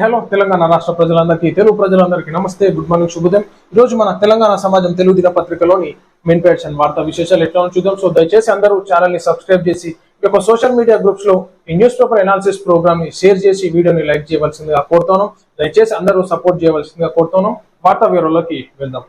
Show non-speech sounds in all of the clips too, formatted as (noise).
Hello Telangana రాష్ట్ర ప్రజలందరికీ తెలుగు ప్రజలందరికీ నమస్తే గుడ్ మార్నింగ్ శుభోదయం. ఈ రోజు మన తెలంగాణ సమాజం తెలుగు దినపత్రికలోని మెయిన్ పేజ్ అండ్ వార్తా విశేషాలు ఎట్లా చూద్దాం. సో దయచేసి అందరూ ఛానల్ని సబ్స్క్రైబ్ చేసి ఈ యొక్క సోషల్ మీడియా గ్రూప్స్లో ఈ న్యూస్ పేపర్ ఎనాలిసిస్ ప్రోగ్రామ్ని షేర్ చేసి వీడియోని లైక్ చేయవలసిందిగా కోరుతాను దయచేసి అందరూ సపోర్ట్ చేయవలసిందిగా కోరుతాను వార్తా వివరాల్లోకి వెళ్దాం.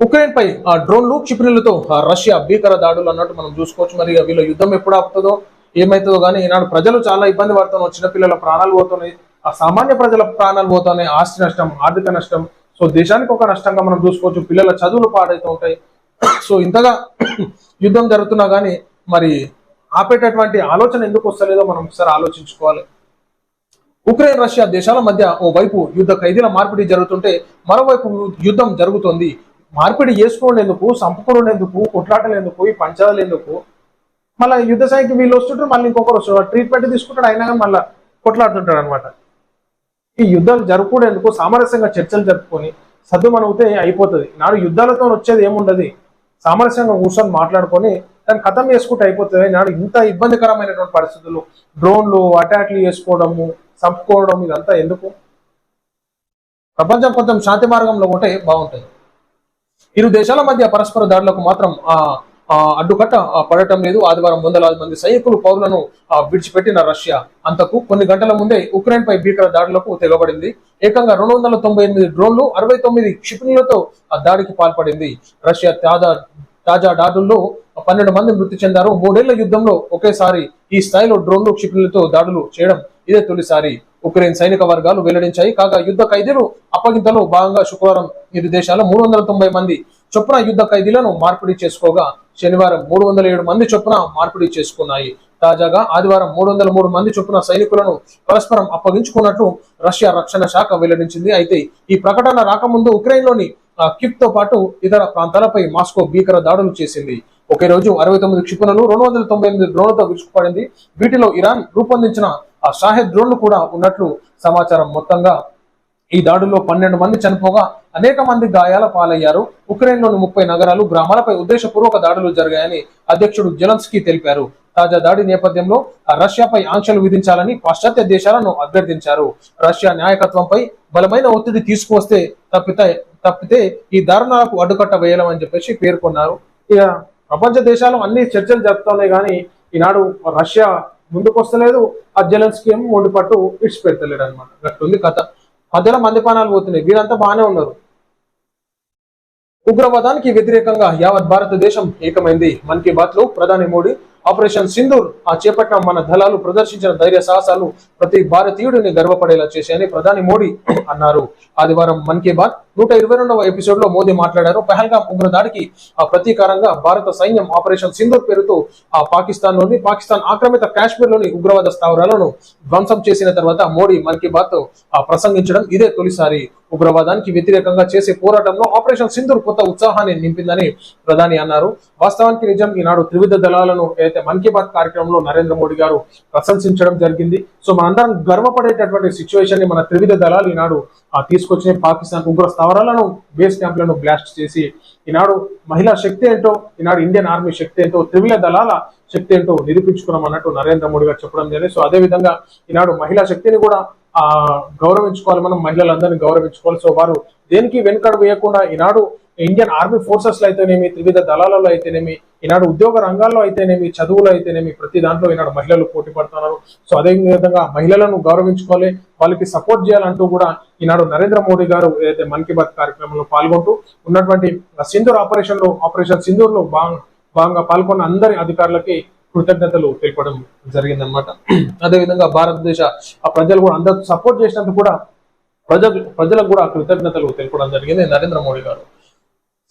ఉక్రెయిన్ పై ఆ డ్రోన్లు క్షిపణులతో ఆ రష్యా భీకర దాడులు అన్నట్టు మనం చూసుకోవచ్చు. మరి వీళ్ళ యుద్ధం ఎప్పుడు ఆపుతుందో ఏమైతుందో కానీ ఈనాడు ప్రజలు చాలా ఇబ్బంది పడుతున్నారు. చిన్నపిల్లల ప్రాణాలు పోతున్నాయి. ఆ సామాన్య ప్రజల ప్రాణాలు పోతున్నాయి. ఆస్తి నష్టం ఆర్థిక నష్టం. సో దేశానికి ఒక నష్టంగా మనం చూసుకోవచ్చు. పిల్లల చదువులు పాడైతూ ఉంటాయి. సో ఇంతగా (clears throat) యుద్ధం జరుగుతున్నా కానీ మరి ఆపేటటువంటి ఆలోచన ఎందుకు వస్తలేదో మనం ఒకసారి ఆలోచించుకోవాలి. ఉక్రెయిన్ రష్యా దేశాల మధ్య ఓ వైపు యుద్ధ ఖైదీల మార్పిడి జరుగుతుంటే మరోవైపు యుద్ధం జరుగుతుంది. మార్పిడి చేసుకునేందుకు చంపుకునేందుకు కొట్లాటలేందుకు ఈ పంచాలు ఎందుకు మళ్ళీ యుద్ధ స్థాయికి వీళ్ళు వస్తుంటారు మళ్ళీ ఇంకొకరు వస్తారు. ట్రీట్మెంట్ తీసుకుంటాడు అయినా కానీ మళ్ళీ కొట్లాడుతుంటాడు అనమాట ఈ యుద్ధాలు జరుపుకునేందుకు సామరస్యంగా చర్చలు జరుపుకొని సద్దుమనవుతే అయిపోతుంది. నాడు యుద్ధాలతో వచ్చేది ఏముండదు? సామరస్యంగా కూర్చొని మాట్లాడుకొని దాన్ని ఖతం చేసుకుంటే అయిపోతుంది. నాడు ఇంత ఇబ్బందికరమైనటువంటి పరిస్థితులు డ్రోన్లు అటాక్లు చేసుకోవడము చంపుకోవడం ఇదంతా ఎందుకు? ప్రపంచం కొంచెం శాంతి మార్గంలో ఉంటే బాగుంటుంది. ఇరు దేశాల మధ్య పరస్పర దాడులకు మాత్రం ఆ, అడ్డుకట్ట పడటం లేదు. ఆదివారం వందలాది మంది సైనికులు పౌరులను విడిచిపెట్టిన రష్యా. అంతకు కొన్ని గంటల ముందే ఉక్రెయిన్ పై భీకర దాడులకు తెగబడింది. ఏకంగా రెండు వందల తొంభై ఎనిమిది డ్రోన్లు అరవై తొమ్మిది క్షిపణులతో ఆ దాడికి పాల్పడింది. రష్యా తాజా తాజా దాడుల్లో పన్నెండు మంది మృతి చెందారు. మూడేళ్ళ యుద్ధంలో ఒకేసారి ఈ స్థాయిలో డ్రోన్లు క్షిపణులతో దాడులు చేయడం ఇదే తొలిసారి. ఉక్రెయిన్ సైనిక వర్గాలు వెల్లడించాయి. కాగా యుద్ధ ఖైదీలు అప్పగింతలో భాగంగా శుక్రవారం ఇరు దేశాల మూడు వందల తొంభై మంది చొప్పున యుద్ధ ఖైదీలను మార్పిడి చేసుకోగా శనివారం మూడు వందల ఏడు మంది చొప్పున మార్పిడి చేసుకున్నాయి. తాజాగా ఆదివారం మూడు వందల మూడు మంది చొప్పున సైనికులను పరస్పరం అప్పగించుకున్నట్లు రష్యా రక్షణ శాఖ వెల్లడించింది. అయితే ఈ ప్రకటన రాకముందు ఉక్రెయిన్లోని ఆ, కిప్తో పాటు ఇతర ప్రాంతాలపై మాస్కో భీకర దాడులు చేసింది. ఒకే రోజు అరవై తొమ్మిది క్షిపణులు రెండు వందల తొంభై ఎనిమిది డ్రోన్లతో విరుచుకుపడింది. వీటిలో ఇరాన్ రూపొందించిన ఆ షాహెద్ డ్రోన్లు కూడా ఉన్నట్లు సమాచారం మొత్తంగా ఈ దాడుల్లో పన్నెండు మంది చనిపోగా అనేక మంది గాయాల పాలయ్యారు. ఉక్రెయిన్లోని ముప్పై నగరాలు గ్రామాలపై ఉద్దేశపూర్వక దాడులు జరిగాయని అధ్యక్షుడు జెలన్స్కీ తెలిపారు. తాజా దాడి నేపథ్యంలో ఆ రష్యాపై ఆంక్షలు విధించాలని పాశ్చాత్య దేశాలను అభ్యర్థించారు. రష్యా నాయకత్వంపై బలమైన ఒత్తిడి తీసుకువస్తే తప్పితే తప్పితే ఈ దారుణాలకు అడ్డుకట్ట వేయాలని చెప్పేసి పేర్కొన్నారు. ఇక ప్రపంచ దేశాలు అన్ని చర్చలు జరుపుతున్నాయి కానీ ఈనాడు రష్యా ముందుకు వస్తలేదు ఆ జెలెన్స్కీ ఏమో ఒడిపట్టు పట్టు అనమాట గట్టుంది కథ. మధ్యలో మందిపానాలు పోతున్నాయి. వీరంతా బాగానే ఉన్నారు. ఉగ్రవాదానికి వ్యతిరేకంగా యావత్ భారతదేశం ఏకమైంది. మన్ కీ బాత్లో ప్రధాని మోడీ ఆపరేషన్ సింధూర్ ఆ చేపట్టిన మన దళాలు ప్రదర్శించిన ధైర్య సాహసాలు ప్రతి భారతీయుడిని గర్వపడేలా చేశాయని ప్రధాని మోడీ అన్నారు. ఆదివారం మన్ కీ బాత్ నూట ఇరవై రెండవ ఎపిసోడ్లో మోదీ మాట్లాడారు. పహల్గాం ఉగ్ర దాడికి ప్రతీకారంగా భారత సైన్యం ఆపరేషన్ సింధూర్ పేరుతో ఆ పాకిస్తాన్లోని పాకిస్తాన్ ఆక్రమిత కాశ్మీర్లోని ఉగ్రవాద స్థావరాలను ధ్వంసం చేసిన తర్వాత మోడీ మన్ కీ బాత్ ప్రసంగించడం ఇదే తొలిసారి. ఉగ్రవాదానికి వ్యతిరేకంగా చేసే పోరాటంలో ఆపరేషన్ సింధూర్ కొత్త ఉత్సాహాన్ని నింపిందని ప్రధాని అన్నారు. వాస్తవానికి నిజం ఈనాడు త్రివిధ దళాలను అయితే మన్ కీ బాత్ కార్యక్రమంలో నరేంద్ర మోడీ గారు ప్రశంసించడం జరిగింది. సో మనందరం గర్వపడేటటువంటి సిచ్యువేషన్ని మన త్రివిధ దళాలు ఈనాడు ఆ తీసుకొచ్చిన పాకిస్తాన్ ఉగ్ర స్థావరాలను బేస్ క్యాంప్లను బ్లాస్ట్ చేసి ఈనాడు మహిళా శక్తి ఏంటో ఈనాడు ఇండియన్ ఆర్మీ శక్తి ఏంటో త్రివిల దళాల శక్తి ఏంటో నిరూపించుకున్నాం అన్నట్టు నరేంద్ర మోడీ గారు చెప్పడం జరిగింది. సో అదే విధంగా ఈనాడు మహిళా శక్తిని కూడా ఆ గౌరవించుకోవాలి మనం మహిళలందరినీ గౌరవించుకోవాలి. సో వారు దేనికి వెనుకడు వేయకుండా ఈనాడు ఇండియన్ ఆర్మీ ఫోర్సెస్లో అయితేనేమి త్రివిధ దళాలలో అయితేనేమి ఈనాడు ఉద్యోగ రంగాల్లో అయితేనేమి చదువులో అయితేనేమి ప్రతి దాంట్లో ఈనాడు మహిళలు పోటీ పడుతున్నారు. సో అదేవిధంగా మహిళలను గౌరవించుకోవాలి వాళ్ళకి సపోర్ట్ చేయాలంటూ కూడా ఈనాడు నరేంద్ర మోడీ గారు ఏదైతే మన్ కీ బాత్ కార్యక్రమంలో పాల్గొంటూ ఉన్నటువంటి సింధూర్ ఆపరేషన్లో ఆపరేషన్ సింధూర్లో భాగంగా పాల్గొన్న అందరి అధికారులకి కృతజ్ఞతలు తెలిపడం జరిగిందనమాట అదేవిధంగా భారతదేశ ఆ ప్రజలు కూడా అందరూ సపోర్ట్ చేసినందుకు కూడా ప్రజ ప్రజలకు కూడా కృతజ్ఞతలు తెలపడం జరిగింది నరేంద్ర మోడీ గారు.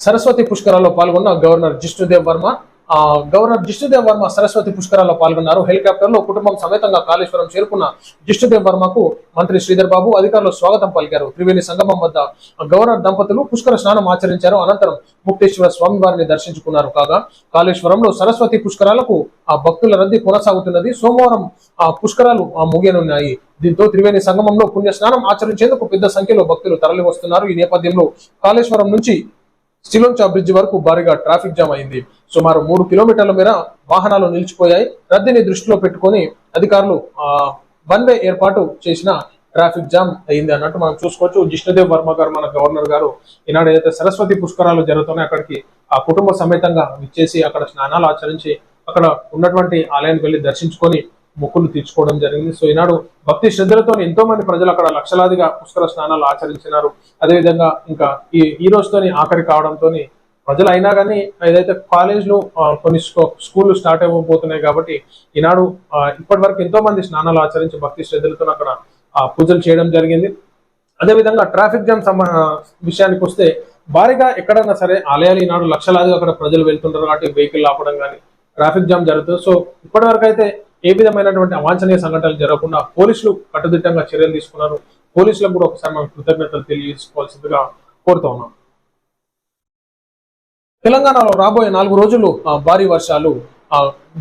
సరస్వతి పుష్కరాల్లో పాల్గొన్న గవర్నర్ జిష్ణుదేవ్ వర్మ. ఆ గవర్నర్ జిష్ణుదేవ్ వర్మ సరస్వతి పుష్కరాల్లో పాల్గొన్నారు. హెలికాప్టర్లో కుటుంబం సమేతంగా కాళేశ్వరం చేరుకున్న జిష్ణుదేవ్ వర్మకు మంత్రి శ్రీధర్ బాబు అధికారులు స్వాగతం పలికారు. త్రివేణి సంగమం వద్ద గవర్నర్ దంపతులు పుష్కర స్నానం ఆచరించారు. అనంతరం ముక్తేశ్వర స్వామి వారిని దర్శించుకున్నారు. కాగా కాళేశ్వరంలో సరస్వతి పుష్కరాలకు ఆ భక్తుల రద్దీ కొనసాగుతున్నది. సోమవారం ఆ పుష్కరాలు ఆ ముగియనున్నాయి. దీంతో త్రివేణి సంగమంలో పుణ్య స్నానం ఆచరించేందుకు పెద్ద సంఖ్యలో భక్తులు తరలి వస్తున్నారు ఈ నేపథ్యంలో కాళేశ్వరం నుంచి సిలోంచా బ్రిడ్జ్ వరకు భారీగా ట్రాఫిక్ జామ్ అయింది. సుమారు మూడు కిలోమీటర్ల మేర వాహనాలు నిలిచిపోయాయి. రద్దీని దృష్టిలో పెట్టుకొని అధికారులు వన్ వే ఏర్పాటు చేసిన ట్రాఫిక్ జామ్ అయింది అన్నట్టు మనం చూసుకోవచ్చు. జిష్ణుదేవ్ వర్మ గారు మన గవర్నర్ గారు ఈనాడు ఏదైతే సరస్వతి పుష్కరాలు జరుగుతున్నాయి అక్కడికి ఆ కుటుంబ సమేతంగా విచ్చేసి అక్కడ స్నానాలు ఆచరించి అక్కడ ఉన్నటువంటి ఆలయానికి వెళ్ళి దర్శించుకొని మొక్కులు తీర్చుకోవడం జరిగింది. సో ఈనాడు భక్తి శ్రద్ధలతో ఎంతో మంది ప్రజలు అక్కడ లక్షలాదిగా పుష్కర స్నానాలు ఆచరించినారు. అదేవిధంగా ఇంకా ఈ ఈ రోజుతోని ఆఖరి కావడంతో ప్రజలు అయినా కానీ ఏదైతే కాలేజ్లు కొన్ని స్కూళ్ళు స్టార్ట్ అయిపోతున్నాయి కాబట్టి ఈనాడు ఇప్పటి వరకు ఎంతో మంది స్నానాలు ఆచరించి భక్తి శ్రద్ధలతో అక్కడ పూజలు చేయడం జరిగింది. అదేవిధంగా ట్రాఫిక్ జామ్ సంబ విషయానికి వస్తే భారీగా ఎక్కడైనా సరే ఆలయాలు ఈనాడు లక్షలాదిగా అక్కడ ప్రజలు వెళ్తుంటారు. కాబట్టి వెహికల్ ఆపడం కానీ ట్రాఫిక్ జామ్ జరుగుతుంది. సో ఇప్పటి వరకు అయితే ఏ విధమైనటువంటి అవాంఛనీయ సంఘటనలు జరగకుండా పోలీసులు కట్టుదిట్టంగా చర్యలు తీసుకున్నారు. పోలీసులకు కూడా ఒకసారి మనం కృతజ్ఞతలు తెలియజేసుకోవాల్సిందిగా కోరుతా ఉన్నాం. తెలంగాణలో రాబోయే నాలుగు రోజులు భారీ వర్షాలు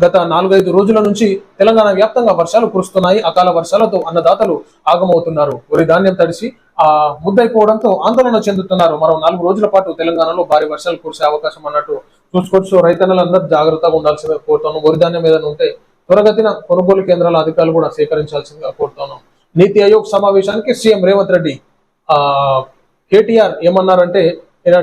గత నాలుగైదు రోజుల నుంచి తెలంగాణ వ్యాప్తంగా వర్షాలు కురుస్తున్నాయి. అకాల వర్షాలతో అన్నదాతలు ఆగమవుతున్నారు. వరి ధాన్యం తడిసి ఆ ముద్దైపోవడంతో ఆందోళన చెందుతున్నారు. మరో నాలుగు రోజుల పాటు తెలంగాణలో భారీ వర్షాలు కురిసే అవకాశం అన్నట్టు చూసుకోవచ్చు. రైతన్నలందరూ జాగ్రత్తగా ఉండాల్సిందిగా కోరుతాను వరి ధాన్యం ఏదైనా ఉంటే త్వరగతిన కొనుగోలు కేంద్రాల అధికారులు కూడా సేకరించాల్సిందిగా కోరుతున్నాం. నీతి ఆయోగ్ సమావేశానికి సీఎం రేవంత్ రెడ్డి ఆ కేటీఆర్ ఏమన్నారంటే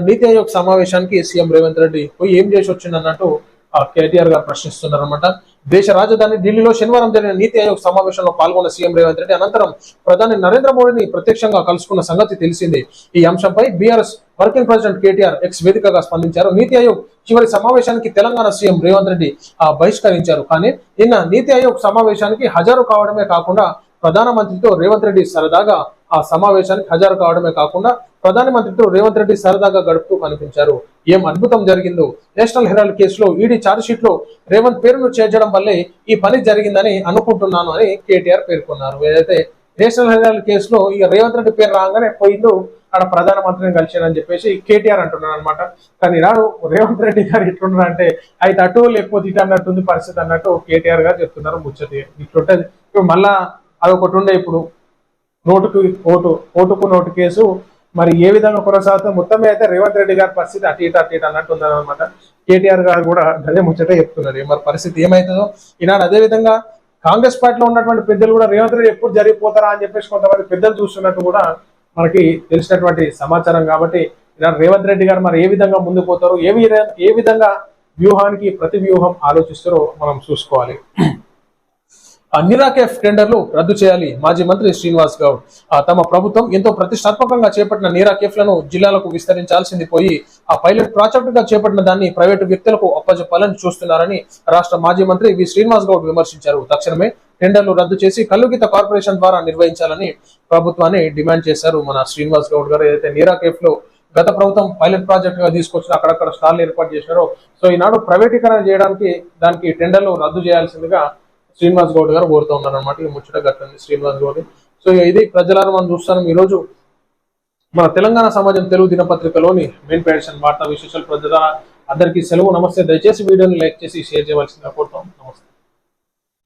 నీతి ఆయోగ్ సమావేశానికి సీఎం రేవంత్ రెడ్డి పోయి ఏం చేసి వచ్చిందన్నట్టు ఆ కేటీఆర్ గారు ప్రశ్నిస్తున్నారు అనమాట దేశ రాజధాని ఢిల్లీలో శనివారం జరిగిన నీతి ఆయోగ్ సమావేశంలో పాల్గొన్న సీఎం రేవంత్ రెడ్డి అనంతరం ప్రధాని నరేంద్ర మోడీని ప్రత్యక్షంగా కలుసుకున్న సంగతి తెలిసిందే. ఈ అంశంపై BRS working president KTR X వేదికగా స్పందించారు. నీతి ఆయోగ్ చివరి సమావేశానికి తెలంగాణ సీఎం రేవంత్ రెడ్డి ఆ, బహిష్కరించారు. కానీ నిన్న నీతి ఆయోగ్ సమావేశానికి హాజరు కావడమే కాకుండా ప్రధానమంత్రితో రేవంత్ రెడ్డి సరదాగా ఆ సమావేశానికి హాజరు కావడమే కాకుండా ప్రధానమంత్రితో రేవంత్ రెడ్డి సరదాగా గడుపుతూ కనిపించారు. ఏం అద్భుతం జరిగిందో. నేషనల్ హెరాల్డ్ కేసులో ఈడీ ఛార్జ్షీట్లో రేవంత్ పేరును చేర్చడం వల్లే ఈ పని జరిగిందని అనుకుంటున్నాను అని కేటీఆర్ పేర్కొన్నారు. ఏదైతే నేషనల్ హెరాల్డ్ కేసులో ఇక రేవంత్ రెడ్డి పేరు రాగానే పోయిందో ఆడ ప్రధానమంత్రిని కలిశానని చెప్పేసి కేటీఆర్ అంటున్నాడు అనమాట కానీ నాడు రేవంత్ రెడ్డి గారు ఎట్లున్నారు అంటే అయితే అటు లేకపోతే ఇటు అన్నట్టుంది పరిస్థితి అన్నట్టు కేటీఆర్ గారు చెప్తున్నారు ముచ్చటి ఇట్లుంటది. ఇప్పుడు మళ్ళా అదొకటి ఉండే ఇప్పుడు. నోటుకు ఓటు ఓటుకు నోటు కేసు. మరి ఏ విధంగా కొనసాగుతుంది మొత్తం అయితే రేవంత్ రెడ్డి గారి పరిస్థితి అటు ఇటు అటు ఇటు అన్నట్టు ఉందన్నమాట. కేటీఆర్ గారు కూడా అదే ముచ్చట చెప్తున్నారు. మరి పరిస్థితి ఏమవుతుందో ఈనాడు అదే విధంగా కాంగ్రెస్ పార్టీలో ఉన్నటువంటి పెద్దలు కూడా రేవంత్ రెడ్డి ఎప్పుడు జరిగిపోతారా అని చెప్పేసి కొంతమంది పెద్దలు చూస్తున్నట్టు కూడా మనకి తెలిసినటువంటి సమాచారం కాబట్టి ఈనాడు రేవంత్ రెడ్డి గారు మరి ఏ విధంగా ముందుకు పోతారు? ఏ ఏ విధంగా వ్యూహానికి ప్రతి వ్యూహం ఆలోచిస్తారో మనం చూసుకోవాలి. నిరాకేఫ్ టెండర్లు రద్దు చేయాలి మాజీ మంత్రి శ్రీనివాస్ గౌడ్. ఆ తమ ప్రభుత్వం ఎంతో ప్రతిష్టాత్మకంగా చేపట్టిన నీరాకేఫ్లను జిల్లాలకు విస్తరించాల్సింది పోయి ఆ పైలట్ ప్రాజెక్టుగా చేపట్టిన దాన్ని ప్రైవేటు వ్యక్తులకు అప్పజెప్పాలని చూస్తున్నారని రాష్ట్ర మాజీ మంత్రి వి శ్రీనివాస్ గౌడ్ విమర్శించారు. తక్షణమే టెండర్లు రద్దు చేసి కల్లుగీత కార్పొరేషన్ ద్వారా నిర్వహించాలని ప్రభుత్వాన్ని డిమాండ్ చేశారు మన శ్రీనివాస్ గౌడ్ గారు. ఏదైతే నీరాకేఫ్లో గత ప్రభుత్వం పైలట్ ప్రాజెక్ట్గా తీసుకొచ్చిన అక్కడక్కడ స్టాల్ ఏర్పాటు చేశారో సో ఈనాడు ప్రైవేటీకరణ చేయడానికి దానికి టెండర్లు రద్దు చేయాల్సిందిగా శ్రీనివాస్ గౌడ్ గారు కోరుతూ ఉన్నారు అనమాట ఈ ముచ్చట గట్టుంది శ్రీనివాస్ గౌడ్. సో ఇది ప్రజలను మనం చూస్తాం ఈ రోజు మన తెలంగాణ సమాజం తెలుగు దినపత్రికలోని మెయిన్ పేడిషన్ వార్తా విశేషాలు. ప్రజల అందరికీ సెలవు. నమస్తే. దయచేసి వీడియోని లైక్ చేసి షేర్ చేయవలసిందిగా కోరుతాం. నమస్తే.